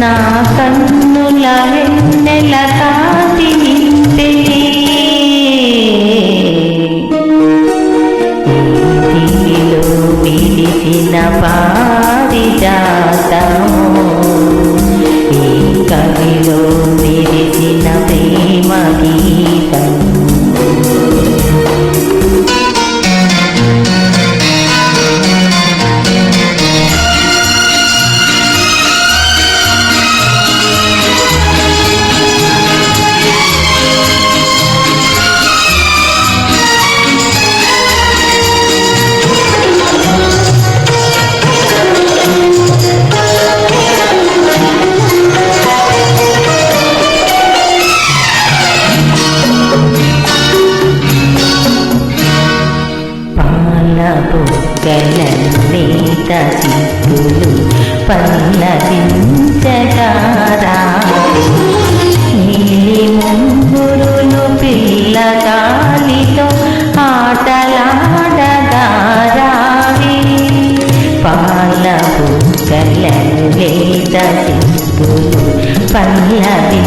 నా కన్నుల వెన్నెల కాంతి నింపెనే ఈ పారిజాతము. ఈ కవిలో బుగ్గలన్నీత సిగ్గులు పల్లవించగారా నీలి ముంగురులు పిల్లగాలితో ఆటలాడగారావి పాల బుగ్గలన్నీత సిగ్గులు పల్లవించగారావి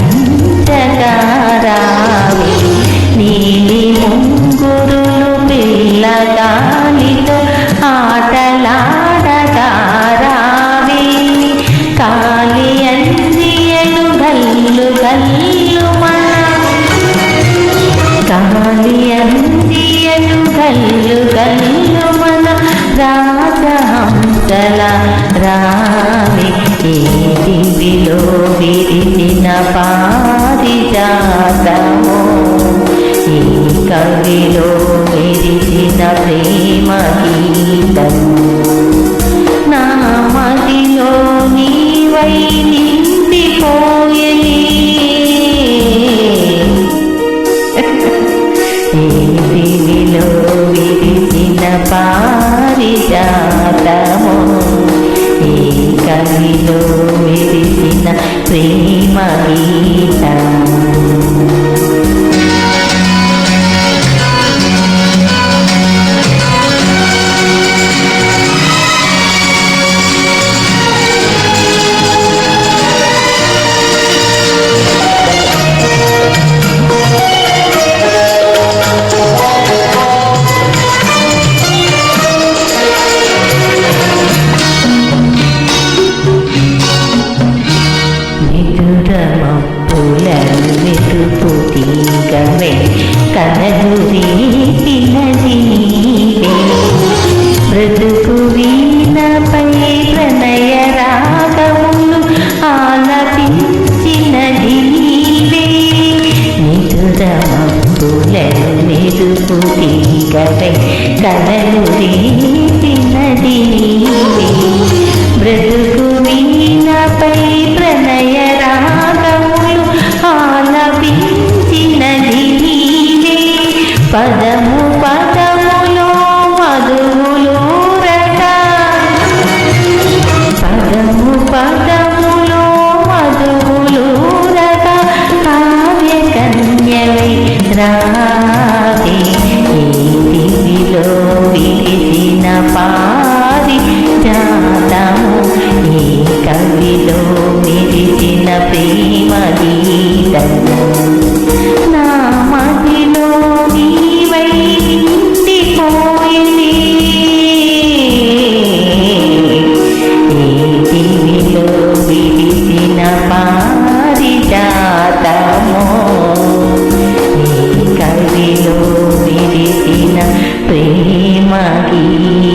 పారిజాతము. ఈ కవిలో విరిసిన ప్రేమ గీతము. నా మదిలో నీవై నిండిపోయని. ఈ దివిలో విరిసిన పారిజాతము. కవిలో వెలిసిన ప్రేమ గీతం. మెరుపు తీగమే కలలు రీతినది నీవే. బ్రతుకు వీణపై ప్రణయ రాగములు ఆలపించినది నీవే. నిదురమప్పుల మెరుపు తీగమే కలలు రీతినది నీవే. బ్రతుకు పదము పదములో మధువులు రట. పదము పదములో మధువులు రట. కావ్య కన్యవై రావే ఈ విరిసిన పారి జాతము. ఏ కవిలో విరిసిన ప్రేమ గీతము. ఈ